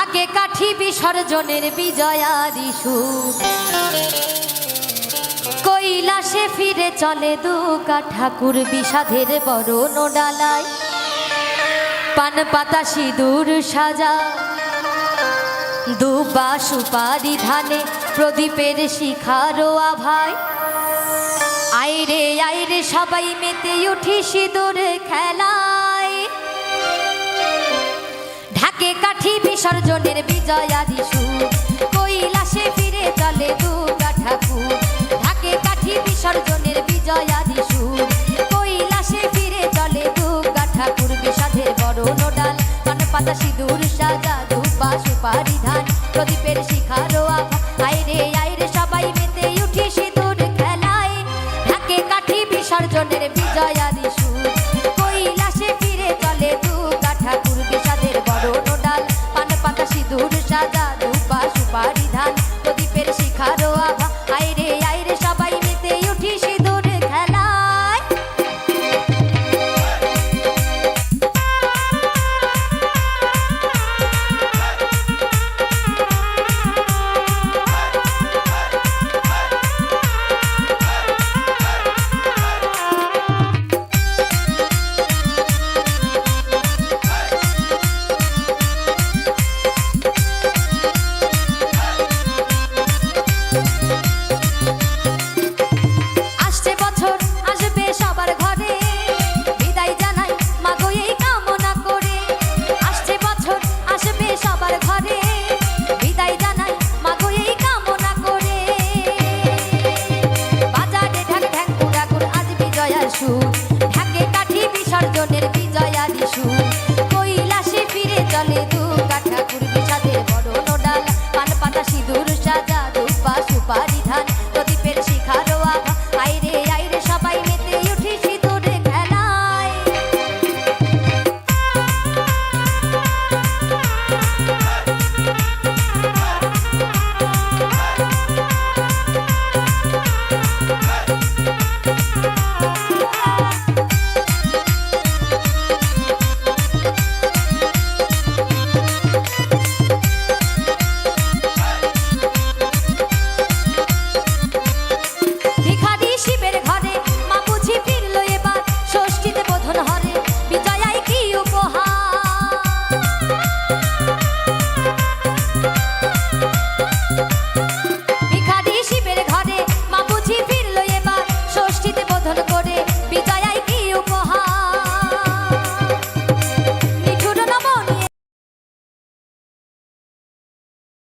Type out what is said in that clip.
ঢাকে কাঠি বিসর্জনের বিজয়াদিশু কৈলাসে ফিরে চলে দুকা ঠাকুর বিষাধের বরণ ডালায় পান পাতা সিঁদুর সাজা। দুবা সুপারি ধানে প্রদীপের শিখারো আভায়। আইরে আইরে, সবাই মেতে উঠি সিঁদুর খেলায়। কাঠি বিসর্জনের বিজয়াদিশু কৈলাসে ফিরে চলে দুর্গা ঠাকুর। ঢাকে কাঠি বিসর্জনের বিজয়াদিশু কৈলাসে ফিরে চলে দুর্গা ঠাকুর বিষাধের বরণ ডাল কান পাতা সিঁদুর সাজা দুবা সুপারি ধান। প্রদীপের শিখারো আভা। আইরে আইরে সবাই মেতে উঠি সিঁদুর খেলায়। ঢাকে কাঠি বিসর্জনের বিজয়া খারো আবা